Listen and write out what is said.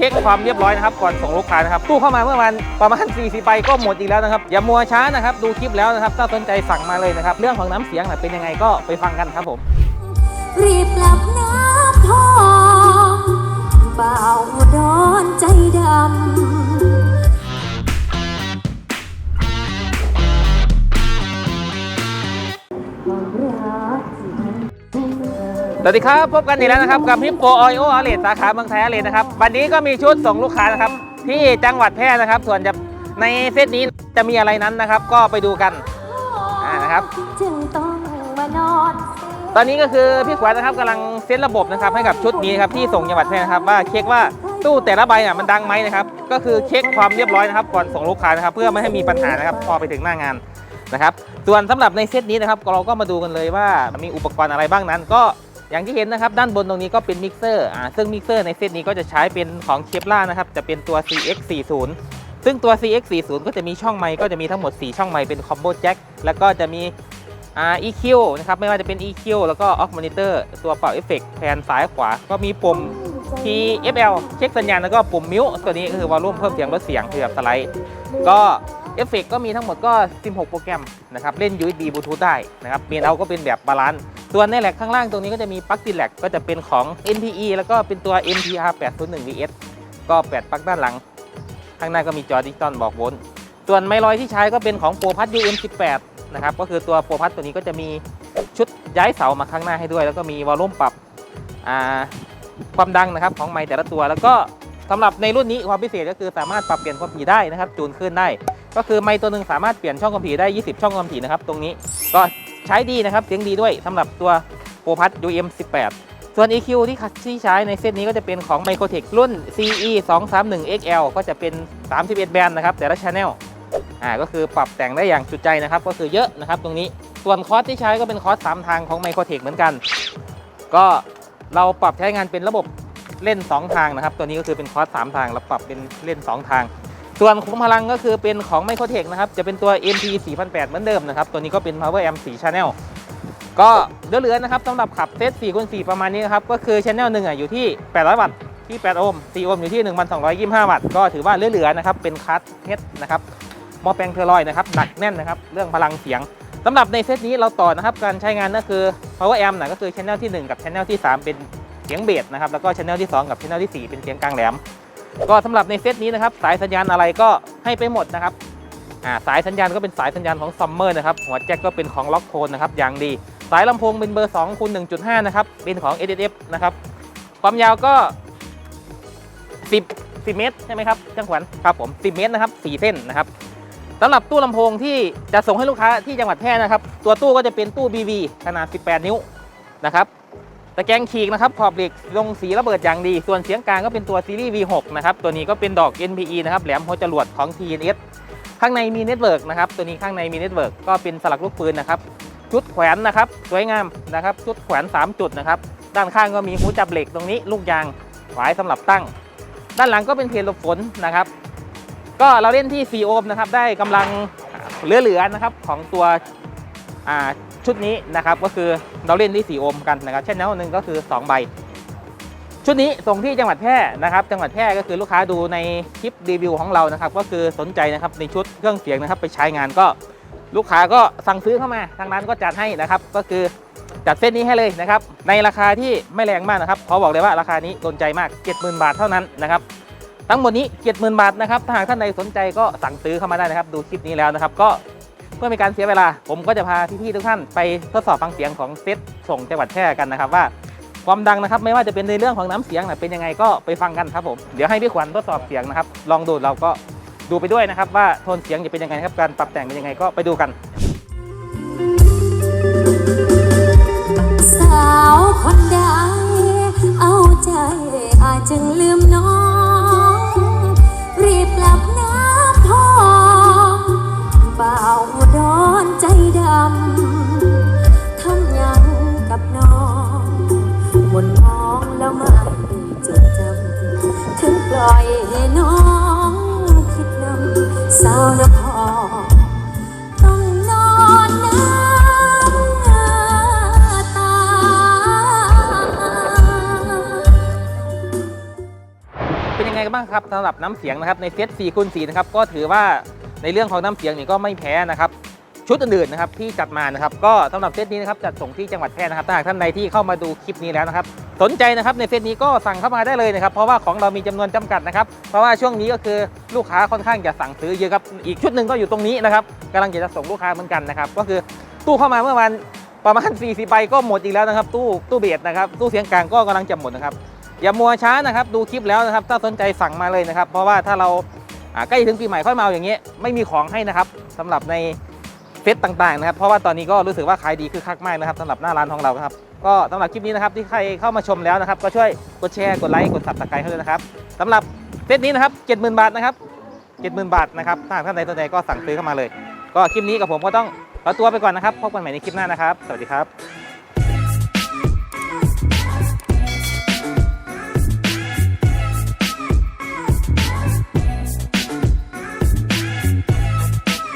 เช็คความเรียบร้อยนะครับก่อนส่งลูกค้านะครับตู้เข้ามาเมื่อวันประมาณ 40ใบก็หมดอีกแล้วนะครับ อย่ามัวช้านะครับ ดูคลิปแล้วนะครับ ถ้าสนใจสั่งมาเลยนะครับ เรื่องของน้ำเสียงนะเป็นยังไงก็ไปฟังกันครับผม รีบหลับ วัสดีครับ พบกันอีกแล้วนะครับ กับฮิปโปออยโออาเลตสาขาเมืองไทยอาเลตนะครับ วันนี้ก็มีชุดส่งลูกค้านะครับ ที่จังหวัดแพร่นะครับ ส่วนจะในเซตนี้จะมีอะไรนั้นนะครับ ก็ไปดูกันอ่านะครับ จึงต้องมานอนตอนนี้ก็คือพี่ขวัญนะครับกำลังเซตระบบนะครับ ให้กับชุดนี้นะครับที่ส่งจังหวัดแพร่นะครับ ว่าเช็คว่าตู้แต่ละใบอะมันดังไหมนะครับ ก็คือเช็คความเรียบร้อยนะครับ ก่อนส่งลูกค้านะครับ เพื่อไม่ให้มีปัญหานะครับพอไปถึงหน้างานนะครับ ส่วนสำหรับในเซตนี้นะครับเราก็มาดูกันเลยว่ามีอุปกรณ์อะไรบ้างนั้นก็ อย่างที่เห็นนะครับด้านบนตรงนี้ก็เป็นมิกเซอร์อ่าซึ่งมิกเซอร์ในเซตนี้ก็จะใช้เป็นของเคปล่านะครับจะเป็นตัว CX40 ซึ่งตัว CX40 ก็จะมีช่องไมค์ก็จะมีทั้งหมด 4 ช่องไมค์เป็นคอมโบแจ็คแล้วก็จะมีอ่า EQ นะครับไม่ว่าจะเป็น EQ แล้วก็ Aux Monitor ตัวเป่าเอฟเฟกต์แผนซ้ายขวา ก็มีปุ่ม TFL เช็คสัญญาณแล้วก็ปุ่มมิวตัวนี้คือวอลลุ่มเพิ่มเสียงลดเสียงคือแบบสไลด์ก็เอฟเฟกต์ก็มีทั้งหมดก็ 16 โปรแกรมนะครับ เล่น USB Bluetooth ได้นะครับเมนเอาก็เป็นแบบบาลานซ์ ส่วนในแหลกข้างล่างตรงนี้ก็จะมีปลั๊กติดแหลกก็จะเป็นของ NPE แล้วก็เป็นตัว NPR 801 VS ก็แปดปลั๊กด้านหลัง ข้างหน้าก็มีจอดิจิตอลบอกโวลต์ส่วนไม้ลอยที่ใช้ก็เป็นของโปรพัท UM18 นะครับก็คือตัวโปรพัทตัวนี้ก็จะมีชุดย้ายเสามาข้างหน้าให้ด้วย แล้วก็มีวอลลุ่มปรับความดังนะครับของไมค์แต่ละตัว แล้วก็สำหรับในรุ่นนี้ความพิเศษก็คือสามารถปรับเปลี่ยนความถี่ได้นะครับจูนขึ้นได้ ก็คือไมค์ตัวหนึ่งสามารถเปลี่ยนช่องความถี่ได้ 20 ช่องความถี่นะครับตรงนี้ก็ ใช้ดีนะครับเสียงดีด้วยสำหรับตัวโปรพัท UM18 ส่วน EQ ที่ที่ใช้ในเซตนี้ก็จะเป็นของ Microtech รุ่น CE 231 XL ก็จะเป็น 31 แบนด์นะครับ แต่ละ Channel อ่าก็คือปรับแต่งได้อย่างจุใจนะครับ ก็คือเยอะนะครับตรงนี้ส่วนคอร์สที่ใช้ก็เป็นคอร์ส3ทางของ Microtech เหมือนกัน ก็เราปรับใช้งานเป็นระบบเล่น 2 ทางนะครับ ตัวนี้ก็คือเป็นคอร์ส3ทางเราปรับเป็นเล่น 2 ทาง ส่วนคุมพลังก็คือเป็นของ Microtech นะครับ จะเป็นตัว MP 4008 เหมือนเดิมนะครับ ตัวนี้ก็เป็น Power Amp 4 Channel ก็เหลือๆนะครับสำหรับขับเซต4คูณ4ประมาณนี้นะครับ ก็คือชแนลหนึ่งอะอยู่ที่ 800 วัตต์ที่ 8 โอห์ม4โอห์มอยู่ที่ 1,225 วัตต์ ก็ถือว่าเหลือๆนะครับ เป็นคัสเฮดนะครับมอแปลงเทอร์ลอยนะครับ หนักแน่นนะครับ เรื่องพลังเสียงสำหรับในเซตนี้เราต่อนะครับ การใช้งานก็คือ power amp นะก็คือชแนลที่ 1 กับชแนลที่ 3 เป็นเสียงเบสนะครับ แล้วก็ชแนลที่ 2 กับชแนลที่ 4 เป็นเสียงกลางแหลม ก็สำหรับในเซตนี้นะครับสายสัญญาณอะไรก็ให้ไปหมดนะครับสายสัญญาณก็เป็นสายสัญญาณของซัมเมอร์นะครับหัวแจ็คก็เป็นของล็อกโคนนะครับอย่างดี สายลำโพงเป็นเบอร์2คูณ1.5 นะครับ เป็นของ SSF นะครับ ความยาวก็ 10 10 เมตรใช่ไหมครับจังขวัญครับผม 10 เมตรนะครับ 4 เส้นนะครับสำหรับตู้ลำโพงที่จะส่งให้ลูกค้าที่จังหวัดแพร่นะครับ ตัวตู้ก็จะเป็นตู้ BV ขนาด 18 นิ้วนะครับ ตะแกรงฉีกนะครับขอบเหล็กลงสีระเบิดอย่างดี ส่วนเสียงกลางก็เป็นตัวซีรีส์ V6 นะครับตัวนี้ก็เป็นดอก NPE นะครับแหลมหัวจรวดของ TNS ข้างในมีเน็ตเวิร์กนะครับตัวนี้ข้างในมีเน็ตเวิร์กก็เป็นสลักลูกปืนนะครับชุดแขวนนะครับสวยงามนะครับชุดแขวน 3 จุดนะครับด้านข้างก็มีหูจับเหล็กตรงนี้ ลูกยางไว้สำหรับตั้ง ด้านหลังก็เป็นเพลหลบฝนนะครับ ก็เราเล่นที่4โอห์มนะครับได้กำลังเหลือๆนะครับของตัว ชุดนี้นะครับก็คือเราเล่นที่ 4 โอห์มกันนะครับเช่นแนวหนึ่งก็คือ 2 ใบ ชุดนี้ส่งที่จังหวัดแพร่นะครับ จังหวัดแพร่ก็คือลูกค้าดูในคลิปรีวิวของเรานะครับ ก็คือสนใจนะครับในชุดเครื่องเสียงนะครับไปใช้งานก็ลูกค้าก็สั่งซื้อเข้ามาทางร้านก็จัดให้นะครับ ก็คือจัดเส้นนี้ให้เลยนะครับ ในราคาที่ไม่แรงมากนะครับขอบอกเลยว่าราคานี้โดนใจมาก 70,000 บาทเท่านั้นนะครับทั้งหมดนี้ 70,000 บาทนะครับถ้าหากท่านใดสนใจก็สั่งซื้อเข้ามาได้นะครับ ดูคลิปนี้แล้วนะครับ ก็ เพื่อไม่การเสียเวลา ผมก็จะพาพี่ๆทุกท่านไปทดสอบฟังเสียงของเซตส่งจังหวัดแพร่กันนะครับว่าความดังนะครับไม่ว่าจะเป็นในเรื่องของน้ำเสียงนะเป็นยังไงก็ไปฟังกันครับผมเดี๋ยวให้พี่ขวัญทดสอบเสียงนะครับ ลองดูเราก็ดูไปด้วยนะครับ ว่าโทนเสียงจะเป็นยังไงครับการปรับแต่งเป็นยังไงก็ไปดูกัน สาวคนใดเอาใจอาจจึงลืมน้อง ล่อยให้น้องคิดนำสาวนครต้องนอนน้ำตา เป็นยังไงกันบ้างครับสำหรับน้ำเสียงนะครับในเซต4คูณ4นะครับก็ถือว่าในเรื่องของน้ำเสียงนี่ก็ไม่แพ้นะครับ ชุดอื่นๆนะครับที่จัดมานะครับก็สำหรับเซตนี้นะครับจัดส่งที่จังหวัดแพร่นะครับถ้าหากท่านใดที่เข้ามาดูคลิปนี้แล้วนะครับสนใจนะครับในเซตนี้ก็สั่งเข้ามาได้เลยนะครับเพราะว่าของเรามีจำนวนจำกัดนะครับเพราะว่าช่วงนี้ก็คือลูกค้าค่อนข้างจะสั่งซื้อเยอะครับอีกชุดหนึ่งก็อยู่ตรงนี้นะครับกำลังจะส่งลูกค้าเหมือนกันนะครับก็คือตู้เข้ามาเมื่อวันประมาณ 40ใบก็หมดอีกแล้วนะครับ ตู้ตู้เบียดนะครับตู้เสียงกลางก็กำลังจะหมดนะครับอย่ามัวช้านะครับดูคลิปแล้วนะครับถ้าสนใจสั่งมาเลยนะครับ เพราะว่าถ้าเราใกล้ถึงปีใหม่ค่อยมาอย่างเงี้ยไม่มีของให้นะครับสำหรับใน เซตต่างๆนะครับ เพราะว่าตอนนี้ก็รู้สึกว่าขายดีคือคักมากนะครับสำหรับหน้าร้านของเราครับ ก็สำหรับคลิปนี้นะครับที่ใครเข้ามาชมแล้วนะครับ ก็ช่วยกดแชร์กดไลค์กดซับสไครต์ให้ด้วยนะครับสำหรับเซตนี้นะครับ70,000 บาทนะครับ70,000 บาทนะครับถ้าท่านใดสนใจก็สั่งซื้อเข้ามาเลย ก็คลิปนี้กับผมก็ต้องขอตัวไปก่อนนะครับพบกันใหม่ในคลิปหน้านะครับ สวัสดีครับ